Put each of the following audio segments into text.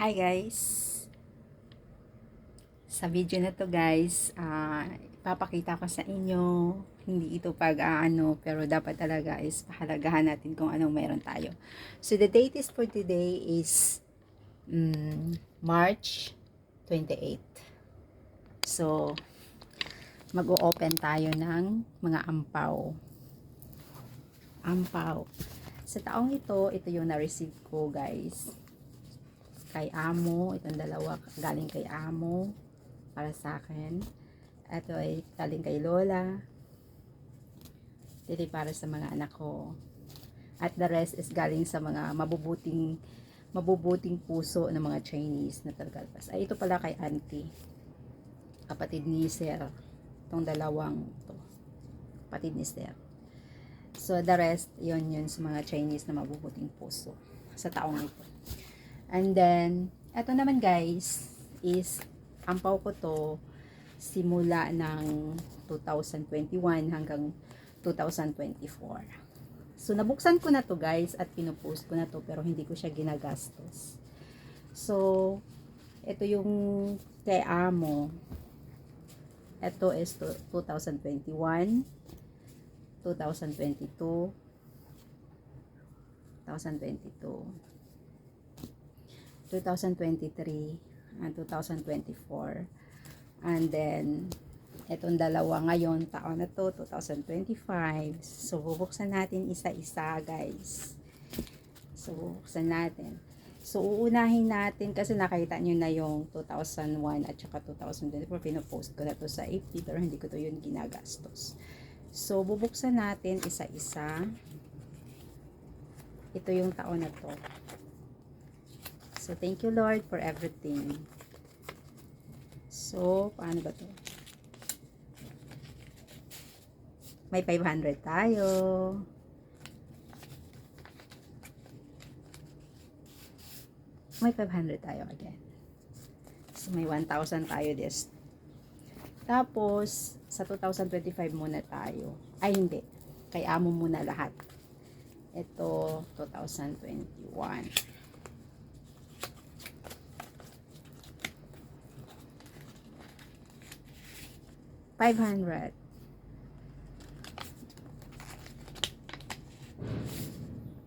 Hi guys! Sa video na to guys, ah papakita ko sa inyo, hindi ito pag ano, pero dapat talaga is pahalagahan natin kung anong meron tayo. So the date is for today is mm, March 28. So, mag-o-open tayo ng mga ampaw. Ampaw. Sa taong ito, ito yung na-receive ko guys kay Amo. Itong dalawa galing kay Amo para sa akin. Ito ay galing kay Lola. Ito para sa mga anak ko. At the rest is galing sa mga mabubuting mabubuting puso ng mga Chinese na tagalpas. Ay, ito pala kay Auntie. Kapatid ni Sir. Itong dalawang to. Kapatid ni Sir. So, the rest, yon yun sa mga Chinese na mabubuting puso sa taong ito. And then, eto naman guys, is ampaw ko to simula ng 2021 hanggang 2024. So, nabuksan ko na to guys at pinupost ko na to pero hindi ko siya ginagastos. So, ito yung kay Amo. Ito is to- 2021, 2022, 2022, 2023, and 2024. And then, etong dalawa ngayon, taon na to, 2025. So, bubuksan natin isa-isa, guys. So, bubuksan natin. So, uunahin natin kasi nakita nyo na yung 2001 at saka 2024. Pinopost ko na to sa FB pero hindi ko to yun ginagastos. So, bubuksan natin isa-isa. Ito yung taon na to. So, thank you Lord for everything. So, paano ba to? May 500 tayo. May 500 tayo again. So, may 1,000 tayo this. Tapos, sa 2025 muna tayo. Ay, hindi. Kay amo muna lahat. Ito, 2021. Five hundred.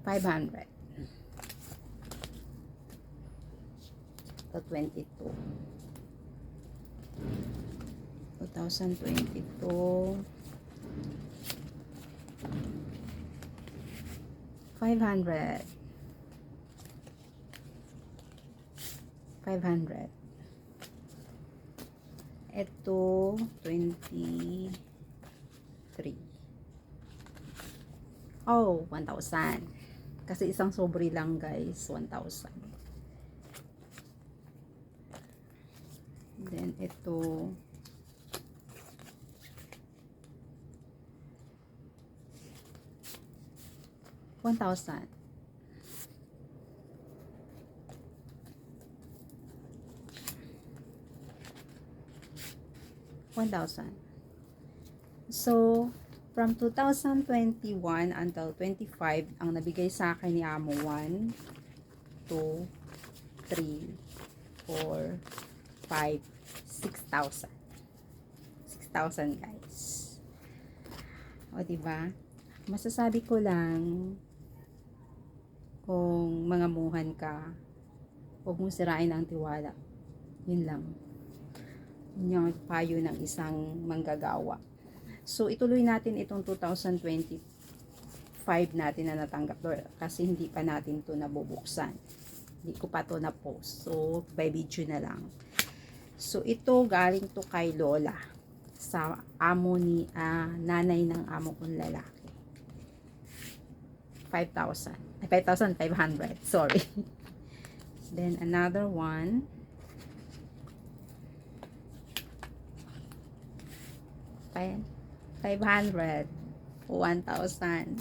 Five hundred. To twenty-two. Two thousand twenty-two. Five hundred. Five hundred. Ito, 23. Oh, 1,000. Kasi isang sobre lang guys, 1,000. Then, ito, One thousand. One thousand. So, from 2021 until 25, ang nabigay sa akin ni Amo 1, 2, 3, 4, 5, 6,000. 6,000 guys. O, diba? Masasabi ko lang, kung mga muhan ka, huwag mong sirain ang tiwala. Yun lang. Yun yung payo ng isang manggagawa. So, ituloy natin itong 2025 natin na natanggap kasi hindi pa natin to nabubuksan. Hindi ko pa to na-post. So, by video na lang. So, ito galing to kay Lola sa amo ni ah, nanay ng amo kong lalaki. 5,000. Ay, 5,500. Sorry. Then, another one. Five, 500. 1,000.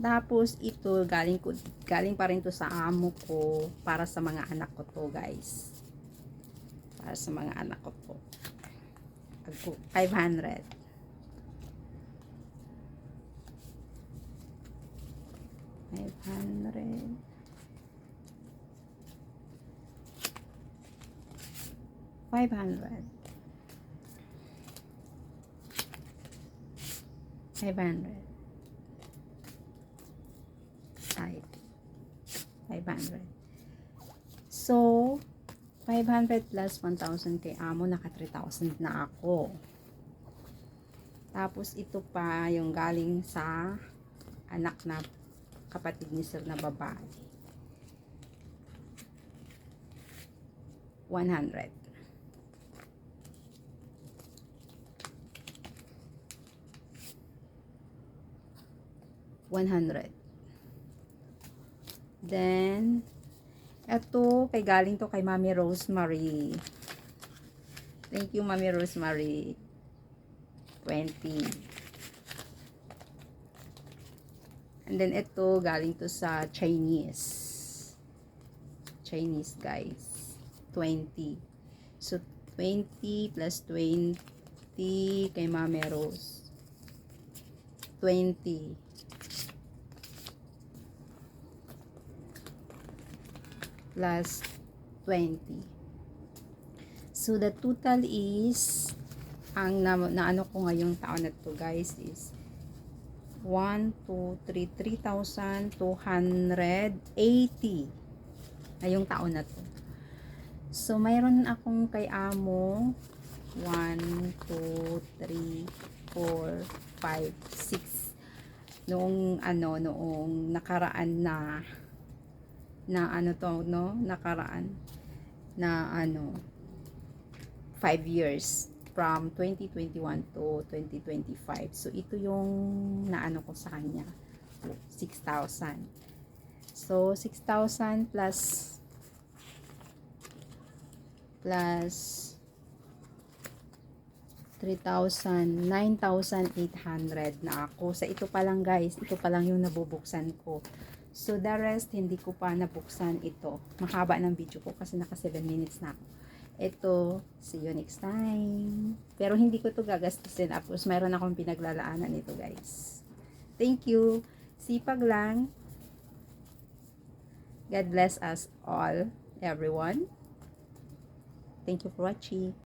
Tapos, ito, galing, ko, galing pa rin to sa amo ko para sa mga anak ko to, guys. Para sa mga anak ko to. 500. 500 500. 500. Side. 500. So, 500 plus 1,000 kay amo, naka 3,000 na ako. Tapos, ito pa yung galing sa anak na kapatid ni sir na babae. 100. One hundred. Then, eto, kay galing to kay Mami Rosemary. Thank you, Mami Rosemary. 20. And then, ito, galing to sa Chinese. Chinese, guys. 20. So, 20 plus 20 kay Mami Rose. 20. Plus 20. So, the total is, ang na, na ano ko ngayong taon na to guys is 1, 2, 3, 3,280 ngayong taon na to. So, mayroon akong kay amo 1, 2, 3, 4, 5, 6 noong ano, noong nakaraan na na ano to, no? Nakaraan na ano 5 years from 2021 to 2025. So, ito yung naano ko sa kanya. 6,000. So, 6,000 plus plus 3,000, 9,800 na ako. Sa ito pa lang guys, ito pa lang yung nabubuksan ko. So, the rest, hindi ko pa nabuksan ito. Mahaba ng video ko kasi naka 7 minutes na ako. Ito, see you next time. Pero hindi ko to gagastusin. Tapos, mayroon akong pinaglalaanan nito guys. Thank you. Sipag lang. God bless us all, everyone. Thank you for watching.